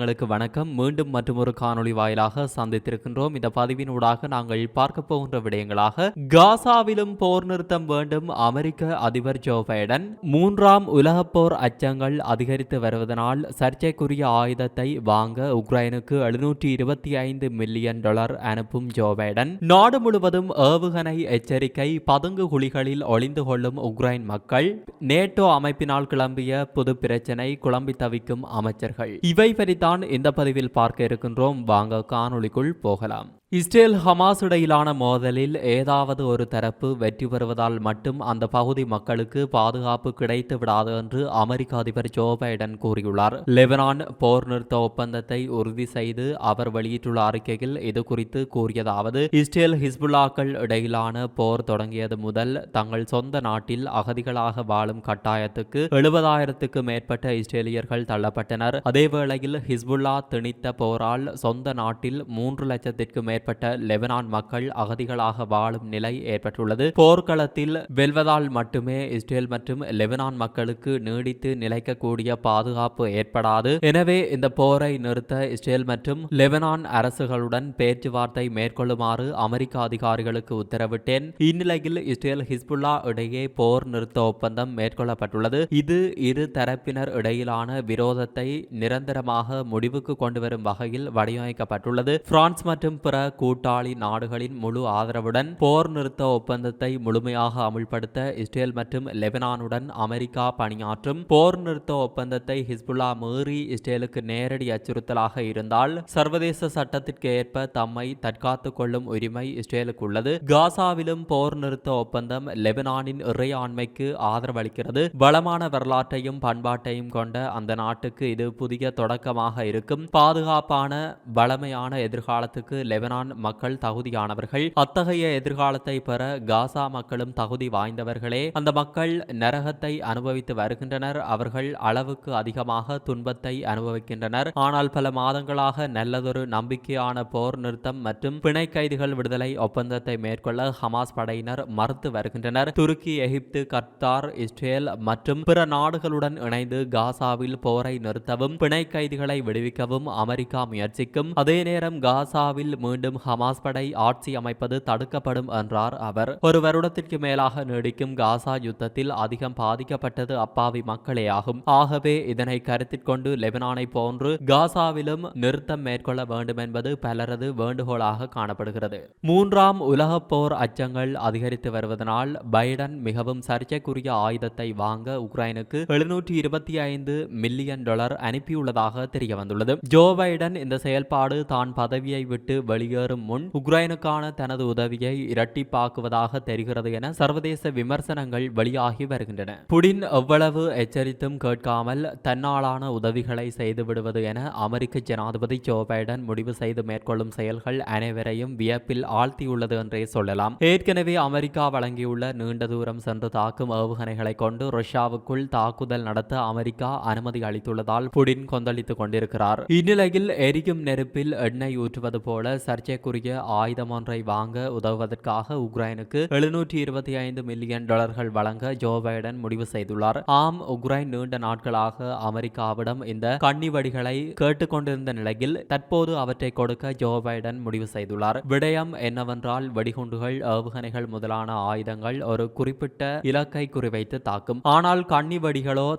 உங்களுக்கு வணக்கம். மீண்டும் மற்றொரு காணொளி வாயிலாக சந்தித்திருக்கின்றோம். இந்த பதிவினூடாக நாங்கள் பார்க்க போகின்ற விடயங்களாக காசாவிலும் போர் நிறுத்தம் வேண்டும். அமெரிக்க அதிபர் ஜோ பைடன் மூன்றாம் உலகப் போர் அச்சங்கள் அதிகரித்து வருவதனால் சர்ச்சைக்குரிய ஆயுதத்தை வாங்க உக்ரைனுக்கு எழுநூற்றி இருபத்தி ஐந்து மில்லியன் டாலர் அனுப்பும் ஜோ பைடன் நாடு முழுவதும் ஏவுகணை எச்சரிக்கை பதுங்கு குழிகளில் ஒளிந்து கொள்ளும் உக்ரைன் மக்கள் நேட்டோ அமைப்பினால் கிளம்பிய புது பிரச்சனை குழம்பி தவிக்கும் அமைச்சர்கள். இவை தான் இந்த பதிவில் பார்க்க இருக்கின்றோம். வாங்க காணொளிக்குள் போகலாம். இஸ்ரேல் ஹமாஸ் இடையிலான மோதலில் ஏதாவது ஒரு தரப்பு வெற்றி பெறுவதால் மட்டும் அந்த பகுதி மக்களுக்கு பாதுகாப்பு கிடைத்து விடாது என்று அமெரிக்க அதிபர் ஜோ பைடன் கூறியுள்ளார். லெபனான் போர் நிறுத்த ஒப்பந்தத்தை உறுதி செய்து அவர் வெளியிட்டுள்ள அறிக்கையில் இது குறித்து கூறியதாவது இஸ்ரேல் ஹிஸ்புல்லாக்கள் இடையிலான போர் தொடங்கியது முதல் தங்கள் சொந்த நாட்டில் அகதிகளாக வாழும் கட்டாயத்துக்கு எழுபதாயிரத்துக்கு மேற்பட்ட இஸ்ரேலியர்கள் தள்ளப்பட்டனர். அதேவேளையில் ஹிஸ்புல்லா திணித்த போரால் சொந்த நாட்டில் மூன்று லட்சத்திற்கு மேற்பட்ட லெபனான் மக்கள் அகதிகளாக வாழும் நிலை ஏற்பட்டுள்ளது. போர்க்களத்தில் வெல்வதால் மட்டுமே இஸ்ரேல் மற்றும் லெபனான் மக்களுக்கு நீடித்து நிலைக்கக்கூடிய பாதுகாப்பு ஏற்படாது. எனவே இந்த போரை நிறுத்த இஸ்ரேல் மற்றும் லெபனான் அரசுகளுடன் பேச்சுவார்த்தை மேற்கொள்ளுமாறு அமெரிக்க அதிகாரிகளுக்கு உத்தரவிட்டேன். இந்நிலையில் இஸ்ரேல் ஹிஸ்புல்லா இடையே போர் நிறுத்த ஒப்பந்தம் மேற்கொள்ளப்பட்டுள்ளது. இது இரு தரப்பினர் இடையிலான விரோதத்தை நிரந்தரமாக முடிவுக்கு கொண்டுவரும் வகையில் வடிவமைக்கப்பட்டுள்ளது. பிரான்ஸ் மற்றும் பிற கூட்டாளி நாடுகளின் முழு ஆதரவுடன் போர் நிறுத்த ஒப்பந்தத்தை முழுமையாக அமுல்படுத்த இஸ்ரேல் மற்றும் லெபனானுடன் அமெரிக்கா பணியாற்றும் போர் நிறுத்த ஒப்பந்தத்தை ஹிஸ்புல்லா மீறி இஸ்ரேலுக்கு நேரடி அச்சுறுத்தலாக இருந்தால் சர்வதேச சட்டத்திற்கு ஏற்ப தம்மை தற்காத்துக் கொள்ளும் உரிமை இஸ்ரேலுக்கு உள்ளது காசாவிலும் போர் நிறுத்த ஒப்பந்தம் லெபனானின் இறையாண்மைக்கு ஆதரவளிக்கிறது. வளமான வரலாற்றையும் பண்பாட்டையும் கொண்ட அந்த நாட்டுக்கு இது புதிய தொடக்கமாக இருக்கும். பாதுகாப்பான வளமையான எதிர்காலத்துக்கு லெபனான் மக்கள் தகுதியானவர்கள் அத்தகைய எதிர்காலத்தை பெற காசா மக்களும் தகுதி வாய்ந்தவர்களே. அந்த மக்கள் நரகத்தை அனுபவித்து வருகின்றனர். அவர்கள் அளவுக்கு அதிகமாக துன்பத்தை அனுபவிக்கின்றனர். ஆனால் பல மாதங்களாக நல்லதொரு நம்பிக்கையான போர் நிறுத்தம் மற்றும் பிணை கைதிகள் விடுதலை ஒப்பந்தத்தை மேற்கொள்ள ஹமாஸ் படையினர் மறுத்து வருகின்றனர். துருக்கி எகிப்து கத்தார் இஸ்ரேல் மற்றும் பிற நாடுகளுடன் இணைந்து காசாவில் போரை நிறுத்தவும் பிணை கைதிகளை விடுவிக்கவும் அமெரிக்கா முயற்சிக்கும். அதே நேரம் காசாவில் மீண்டும் மீண்டும் ஹமாஸ் படை ஆட்சி அமைப்பது தடுக்கப்படும் என்றார் அவர். ஒரு வருடத்திற்கு மேலாக நீடிக்கும் காசா யுத்தத்தில் அதிகம் பாதிக்கப்பட்டது அப்பாவி மக்களே ஆகும் ஆகவே இதனை கருத்தில் கொண்டு லெபனானை போன்று காசாவிலும் நிறுத்தம் மேற்கொள்ள வேண்டும் என்பது பலரது வேண்டுகோளாக காணப்படுகிறது. மூன்றாம் உலக போர் அச்சங்கள் அதிகரித்து வருவதனால் பைடன் மிகவும் சர்ச்சைக்குரிய ஆயுதத்தை வாங்க உக்ரைனுக்கு எழுநூற்றி இருபத்தி ஐந்து மில்லியன் டாலர் அனுப்பியுள்ளதாக தெரிய வந்துள்ளது ஜோ பைடன் இந்த செயல்பாடு தான் பதவியை விட்டு வெளியே வெளியேறும் முன் உக்ரைனுக்கான தனது உதவியை இரட்டிப்பாக்குவதாக தெரிகிறது என சர்வதேச விமர்சனங்கள் வெளியாகி வருகின்றன. புடின் எவ்வளவு எச்சரித்தும் கேட்காமல் தன்னாலான உதவிகளை செய்து விடுவது என அமெரிக்க ஜனாதிபதி ஜோ பைடன் முடிவு செய்து மேற்கொள்ளும் செயல்கள் அனைவரையும் வியப்பில் ஆழ்த்தியுள்ளது என்றே சொல்லலாம். ஏற்கனவே அமெரிக்கா வழங்கியுள்ள நீண்ட தூரம் சென்று தாக்கும் ஏவுகணைகளை கொண்டு ரஷ்யாவுக்குள் தாக்குதல் நடத்த அமெரிக்கா அனுமதி அளித்துள்ளதால் புடின் கொந்தளித்துக் கொண்டிருக்கிறார். இந்நிலையில் எரியும் நெருப்பில் எண்ணெய் ஊற்றுவது போல சர்ச்சைக்குரிய ஆயுதம் ஒன்றை வாங்க உதவுவதற்காக உக்ரைனுக்கு எழுநூற்றி இருபத்தி ஐந்து மில்லியன் டாலர்கள் வழங்க ஜோ பைடன் முடிவு செய்துள்ளார். ஆம் உக்ரைன் நீண்ட நாட்களாக அமெரிக்காவிடம் இந்த கண்ணிவடிகளை கேட்டுக்கொண்டிருந்த நிலையில் தற்போது அவற்றை கொடுக்க ஜோ பைடன் முடிவு செய்துள்ளார். விடயம் என்னவென்றால் வெடிகுண்டுகள் ஏவுகணைகள் முதலான ஆயுதங்கள் ஒரு குறிப்பிட்ட இலக்கை குறிவைத்து தாக்கும். ஆனால் கண்ணி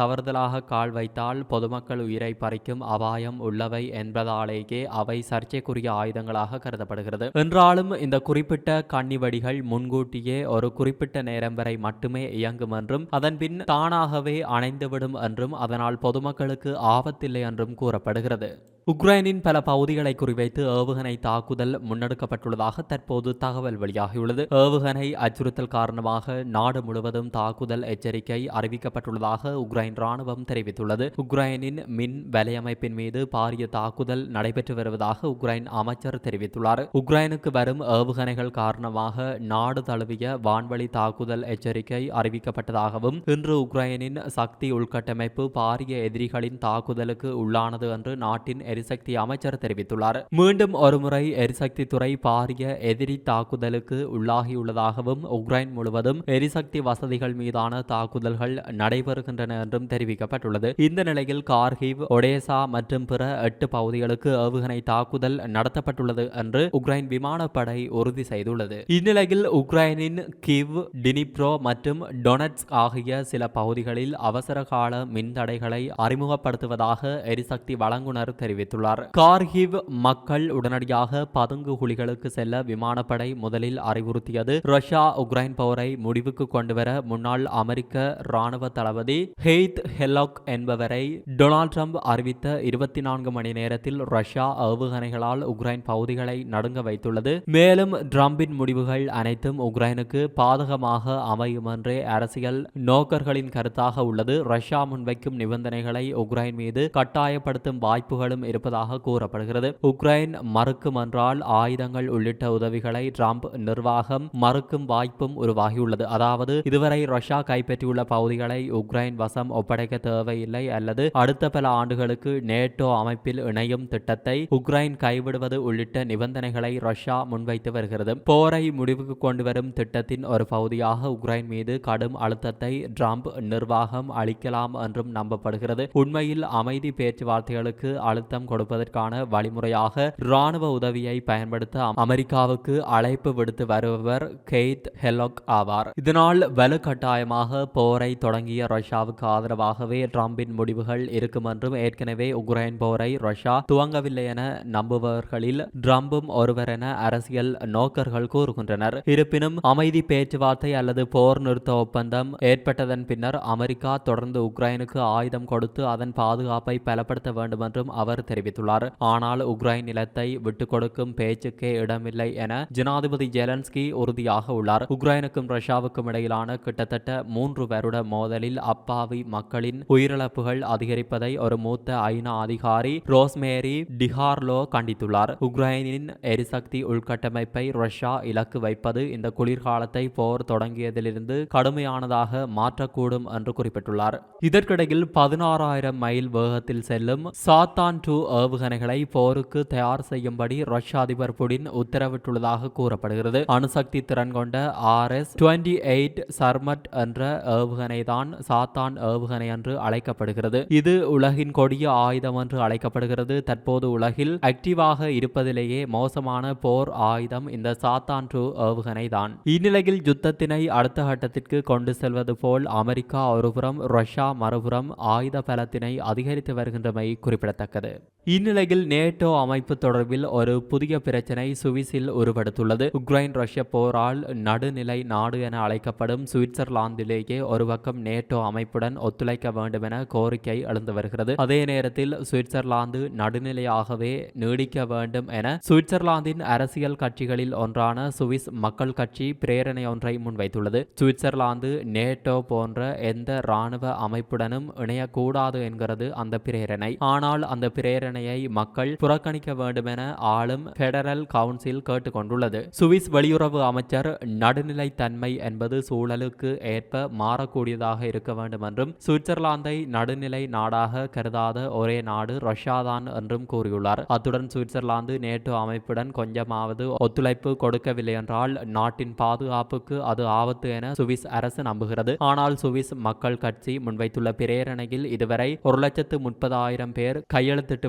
தவறுதலாக கால் வைத்தால் பொதுமக்கள் உயிரை பறிக்கும் அபாயம் உள்ளவை என்பதாலேயே அவை சர்ச்சைக்குரிய ஆயுதங்களாக கருதப்படுகிறது. என்றாலும் இந்த குறிப்பிட்ட கண்ணிவடிகள் முன்கூட்டியே ஒரு குறிப்பிட்ட நேரம் வரை மட்டுமே இயங்கும் என்றும் அதன்பின் தானாகவே அணைந்துவிடும் என்றும் அதனால் பொதுமக்களுக்கு ஆபத்தில்லை என்றும் கூறப்படுகிறது. உக்ரைனின் பல பகுதிகளை குறிவைத்து ஏவுகணை தாக்குதல் முன்னெடுக்கப்பட்டுள்ளதாக தற்போது தகவல் வெளியாகியுள்ளது. ஏவுகணை அச்சுறுத்தல் காரணமாக நாடு முழுவதும் தாக்குதல் எச்சரிக்கை அறிவிக்கப்பட்டுள்ளதாக உக்ரைன் ராணுவம் தெரிவித்துள்ளது. உக்ரைனின் மின் வலையமைப்பின் மீது பாரிய தாக்குதல் நடைபெற்று வருவதாக உக்ரைன் அமைச்சர் தெரிவித்துள்ளார். உக்ரைனுக்கு வரும் ஏவுகணைகள் காரணமாக நாடு தழுவிய வான்வழி தாக்குதல் எச்சரிக்கை அறிவிக்கப்பட்டதாகவும் இன்று உக்ரைனின் சக்தி உள்கட்டமைப்பு பாரிய எதிரிகளின் தாக்குதலுக்கு உள்ளானது என்று நாட்டின் எரிசக்தி அமைச்சர் தெரிவித்துள்ளார். மீண்டும் ஒருமுறை எரிசக்தி துறை பாரிய எதிரி தாக்குதலுக்கு உள்ளாகியுள்ளதாகவும் உக்ரைன் முழுவதும் எரிசக்தி வசதிகள் மீதான தாக்குதல்கள் நடைபெறுகின்றன என்றும் தெரிவிக்கப்பட்டுள்ளது. இந்த நிலையில் கார்கிவ் ஒடேசா மற்றும் பிற எட்டு பகுதிகளுக்கு ஏவுகணை தாக்குதல் நடத்தப்பட்டுள்ளது என்று உக்ரைன் விமானப்படை உறுதி செய்துள்ளது. இந்நிலையில் உக்ரைனின் கிவ் டினிப்ரோ மற்றும் டொனட்ஸ் ஆகிய சில பகுதிகளில் அவசர கால மின்தடைகளை அறிமுகப்படுத்துவதாக எரிசக்தி வழங்குனர் தெரிவித்துள்ளார். கார்கிவ் மக்கள் உடனடியாக பதுங்கு குழிகளுக்கு செல்ல விமானப்படை முதலில் அறிவுறுத்தியது. ரஷ்யா உக்ரைன் போரை முடிவுக்கு கொண்டுவர முன்னாள் அமெரிக்க ராணுவ தளபதி ஹெய்த் ஹெல்லாக் என்பவரை டொனால்ட் ட்ரம்ப் அறிவித்த இருபத்தி நான்கு மணி நேரத்தில் ரஷ்யா ஏவுகணைகளால் உக்ரைன் பகுதிகளை நடுங்க வைத்துள்ளது. மேலும் ட்ரம்பின் முடிவுகள் அனைத்தும் உக்ரைனுக்கு பாதகமாக அமையும் என்றே அரசியல் நோக்கர்களின் கருத்தாக உள்ளது. ரஷ்யா முன்வைக்கும் நிபந்தனைகளை உக்ரைன் மீது கட்டாயப்படுத்தும் வாய்ப்புகளும் இருப்பதாக கூறப்படுகிறது. உக்ரைன் மறுக்கும் என்றால் ஆயுதங்கள் உள்ளிட்ட உதவிகளை டிரம்ப் நிர்வாகம் மறுக்கும் வாய்ப்பும் உருவாகியுள்ளது. அதாவது இதுவரை ரஷ்யா கைப்பற்றியுள்ள பகுதிகளை உக்ரைன் வசம் ஒப்படைக்க தேவையில்லை அல்லது அடுத்த பல ஆண்டுகளுக்கு நேட்டோ அமைப்பில் இணையும் திட்டத்தை உக்ரைன் கைவிடுவது உள்ளிட்ட நிபந்தனைகளை ரஷ்யா முன்வைத்து வருகிறது. போரை முடிவுக்கு கொண்டு வரும் திட்டத்தின் ஒரு பகுதியாக உக்ரைன் மீது கடும் அழுத்தத்தை ட்ரம்ப் நிர்வாகம் அளிக்கலாம் என்றும் நம்பப்படுகிறது. உண்மையில் அமைதி பேச்சுவார்த்தைகளுக்கு அழுத்தம் கொடுப்பதற்கான வழிமுறையாக ராணுவ உதவியை பயன்படுத்த அமெரிக்காவுக்கு அழைப்பு விடுத்து வருபவர் கெய்த் ஹெலோக் ஆவார். இதனால் வலுக்கட்டாயமாக போரை தொடங்கிய ரஷ்யாவுக்கு ஆதரவாகவே ட்ரம்பின் முடிவுகள் இருக்கும் என்றும் ஏற்கனவே உக்ரைன் போரை ரஷ்யா துவங்கவில்லை என நம்புபவர்களில் ட்ரம்பும் ஒருவர் என அரசியல் நோக்கர்கள் கூறுகின்றனர். இருப்பினும் அமைதி பேச்சுவார்த்தை அல்லது போர் நிறுத்த ஒப்பந்தம் ஏற்பட்டதன் பின்னர் அமெரிக்கா தொடர்ந்து உக்ரைனுக்கு ஆயுதம் கொடுத்து அதன் பாதுகாப்பை பலப்படுத்த வேண்டும் என்றும் அவர் தெரிவித்துள்ளார். ஆனால் உக்ரைன் நிலத்தை விட்டுக் கொடுக்கும் பேச்சுக்கே இடமில்லை என ஜனாதிபதி ஜெலன்ஸ்கி உறுதியாக உள்ளார். உக்ரைனுக்கும் ரஷ்யாவுக்கும் இடையிலான கிட்டத்தட்ட மூன்று வருட மோதலில் அப்பாவி மக்களின் உயிரிழப்புகள் அதிகரிப்பதை ஒரு மூத்த ஐநா அதிகாரி ரோஸ்மேரி டிஹார்லோ கண்டித்துள்ளார். உக்ரைனின் எரிசக்தி உள்கட்டமைப்பை ரஷ்யா இலக்கு வைப்பது இந்த குளிர்காலத்தை போர் தொடங்கியதிலிருந்து கடுமையானதாக மாற்றக்கூடும் என்று குறிப்பிட்டுள்ளார். இதற்கிடையில் பதினாறாயிரம் மைல் வேகத்தில் செல்லும் சாத்தான் டூ ஏவுகணைகளை போருக்கு தயார் செய்யும்படி ரஷ்ய அதிபர் புடின் உத்தரவிட்டுள்ளதாக கூறப்படுகிறது. அணுசக்தி திறன் கொண்ட R S twenty eight Sarmat என்ற ஏவுகணை தான் சாத்தான் ஏவுகணை என்று அழைக்கப்படுகிறது. இது உலகின் கொடிய ஆயுதம் என்று அழைக்கப்படுகிறது. தற்போது உலகில் ஆக்டிவாக இருப்பதிலேயே மோசமான போர் ஆயுதம் இந்த சாத்தான் டூ ஏவுகணை தான் இந்நிலையில் யுத்தத்தினை அடுத்த கட்டத்திற்கு கொண்டு செல்வது போல் அமெரிக்கா ஒருபுறம் ரஷ்யா மறுபுறம் ஆயுத பலத்தினை அதிகரித்து வருகின்றமை குறிப்பிடத்தக்கது. இந்நிலையில் நேட்டோ அமைப்பு தொடர்பில் ஒரு புதிய பிரச்சனை சுவிஸில் உருவெடுத்துள்ளது. உக்ரைன் ரஷ்ய போரால் நடுநிலை நாடு என அழைக்கப்படும் சுவிட்சர்லாந்திலேயே ஒரு பக்கம் நேட்டோ அமைப்புடன் ஒத்துழைக்க வேண்டும் என கோரிக்கை எழுந்து வருகிறது. அதே நேரத்தில் சுவிட்சர்லாந்து நடுநிலையாகவே நீடிக்க வேண்டும் என சுவிட்சர்லாந்தின் அரசியல் கட்சிகளில் ஒன்றான சுவிஸ் மக்கள் கட்சி பிரேரணை ஒன்றை முன்வைத்துள்ளது. சுவிட்சர்லாந்து நேட்டோ போன்ற எந்த இராணுவ அமைப்புடனும் இணையக்கூடாது என்கிறது அந்த பிரேரணை. ஆனால் அந்த பிரேரணையை மக்கள் புறக்கணிக்க வேண்டும் என ஆளும் பெடரல் கவுன்சில் கேட்டுக்கொண்டுள்ளது. சுவிஸ் வெளியுறவு அமைச்சர் நடுநிலைத்தன்மை என்பது சூழலுக்கு ஏற்ப மாறக்கூடியதாக இருக்க வேண்டும் என்றும் சுவிட்சர்லாந்தை நடுநிலை நாடாக கருதாத ஒரே நாடு ரஷ்யாதான் என்றும் கூறியுள்ளார். அத்துடன் சுவிட்சர்லாந்து நேட்டோ அமைப்புடன் கொஞ்சமாவது ஒத்துழைப்பு கொடுக்கவில்லை என்றால் நாட்டின் பாதுகாப்புக்கு அது ஆபத்து என சுவிஸ் அரசு நம்புகிறது. ஆனால் சுவிஸ் மக்கள் கட்சி முன்வைத்துள்ள பிரேரணையில் இதுவரை ஒரு லட்சத்து முப்பதாயிரம் பேர் கையெழுத்திட்டு